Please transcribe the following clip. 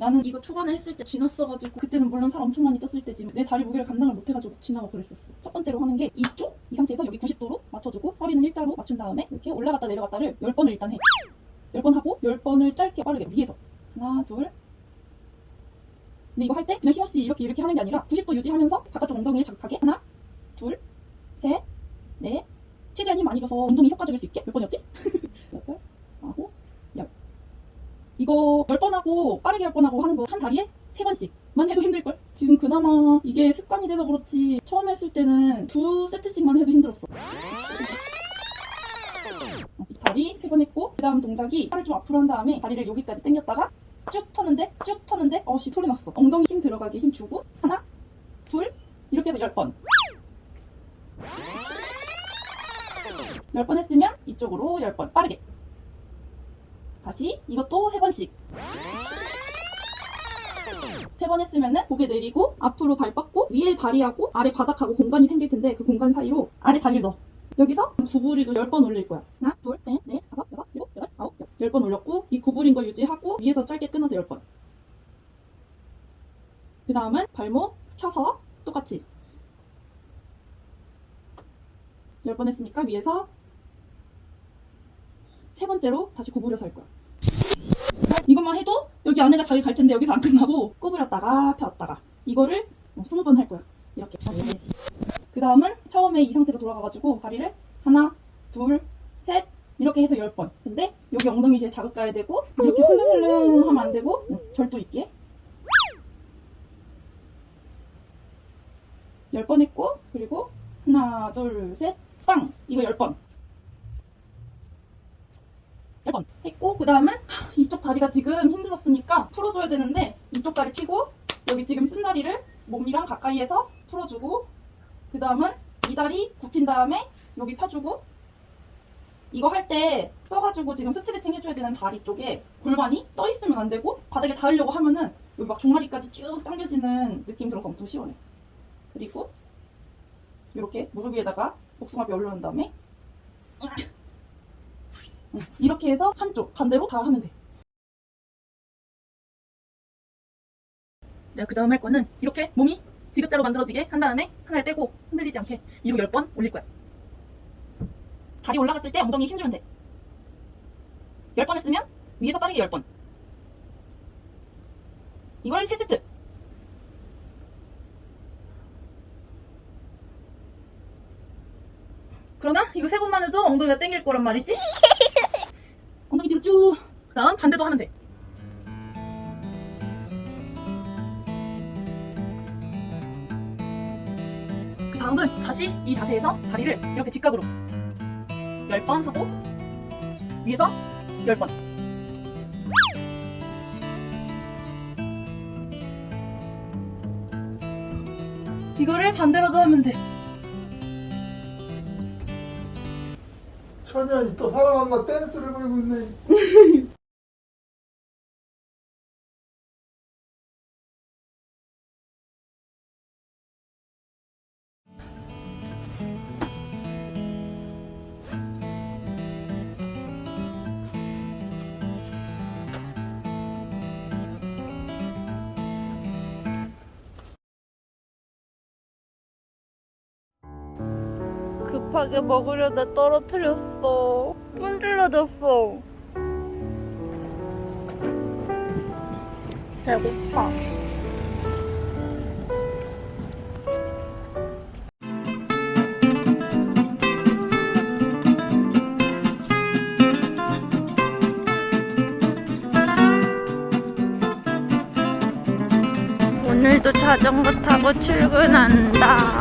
나는 이거 초반에 했을 때 지났어가지고 그때는 물론 살 엄청 많이 쪘을 때지만 내 다리 무게를 감당을 못해가지고 지나고 그랬었어. 첫 번째로 하는 게 이쪽 이 상태에서 여기 90도로 맞춰주고 허리는 일자로 맞춘 다음에 이렇게 올라갔다 내려갔다를 10번을 일단 해. 10번 하고 10번을 짧게 빠르게 위에서 하나 둘 근데 이거 할 때 그냥 힘없이 이렇게 이렇게 하는 게 아니라 90도 유지하면서 바깥쪽 엉덩이를 자극하게 하나 둘 셋 넷 최대한 힘 많이 줘서 운동이 효과적일 수 있게 몇 번이었지? 여덟 아홉 열 이거 10번 하고 빠르게 10번 하고 하는 거 한 다리에 3번씩만 해도 힘들걸? 지금 그나마 이게 습관이 돼서 그렇지 처음 했을 때는 두 세트씩만 해도 힘들었어. 어, 이 다리 3번 했고 그 다음 동작이 팔을 좀 앞으로 한 다음에 다리를 여기까지 당겼다가 쭉 터는데 쭉 터는데 어씨 소리 났어. 엉덩이 힘 들어가게 힘 주고 하나 둘 이렇게 해서 10번. 10번 했으면 이쪽으로 10번. 빠르게 다시 이것도 3번씩. 3번 했으면은 고개 내리고 앞으로 발 뻗고 위에 다리하고 아래 바닥하고 공간이 생길 텐데 그 공간 사이로 아래 다리를 넣어. 여기서 구부리고 10번 올릴 거야. 하나 둘 셋 넷 다섯 여섯 일곱 여덟 아홉 열. 10번 올렸고 이 구부린 거 유지하고 위에서 짧게 끊어서 10번. 그 다음은 발목 펴서 똑같이. 10번 했으니까 위에서 세 번째로 다시 구부려서 할 거야. 이것만 해도 여기 안에가 자기 갈 텐데 여기서 안 끝나고 구부렸다가 폈다가 이거를 20번 할 거야. 이렇게. 그 다음은 처음에 이 상태로 돌아가가지고 다리를 하나, 둘, 셋 이렇게 해서 10번. 근데 여기 엉덩이 이제 자극 가야 되고 이렇게 흘릉흘릉 하면 안 되고 응, 절도 있게 10번 했고 그리고 하나, 둘, 셋, 빵! 이거 10번. 10번 했고 그 다음은 이쪽 다리가 지금 힘들었으니까 풀어줘야 되는데 이쪽 다리 펴고 여기 지금 쓴 다리를 몸이랑 가까이에서 풀어주고 그 다음은 이 다리 굽힌 다음에 여기 펴주고 이거 할 때 써가지고 지금 스트레칭 해줘야 되는 다리 쪽에 골반이 떠 있으면 안 되고 바닥에 닿으려고 하면은 여기 막 종아리까지 쭉 당겨지는 느낌 들어서 엄청 시원해. 그리고 이렇게 무릎 위에다가 복숭아뼈 올려놓은 다음에 응, 이렇게 해서 한쪽 반대로 다 하면 돼. 내가 그 다음 할 거는 이렇게 몸이 디귿자로 만들어지게 한 다음에 하나를 빼고 흔들리지 않게 위로 10번 올릴 거야. 다리 올라갔을 때 엉덩이 힘주면 돼. 10번 했으면 위에서 빠르게 10번. 이걸 3세트. 그러면 이거 세 번만 해도 엉덩이가 땡길 거란 말이지? 쭉. 그 다음 반대도 하면 돼. 그 다음은 다시 이 자세에서 다리를 이렇게 직각으로 10번 하고 위에서 10번. 이거를 반대로도 하면 돼. 천연이 또 살아남나 댄스를 부리고 있네. 급하게 먹으려다 떨어뜨렸어. 끈질러졌어. 배고파. 오늘도 자전거 타고 출근한다.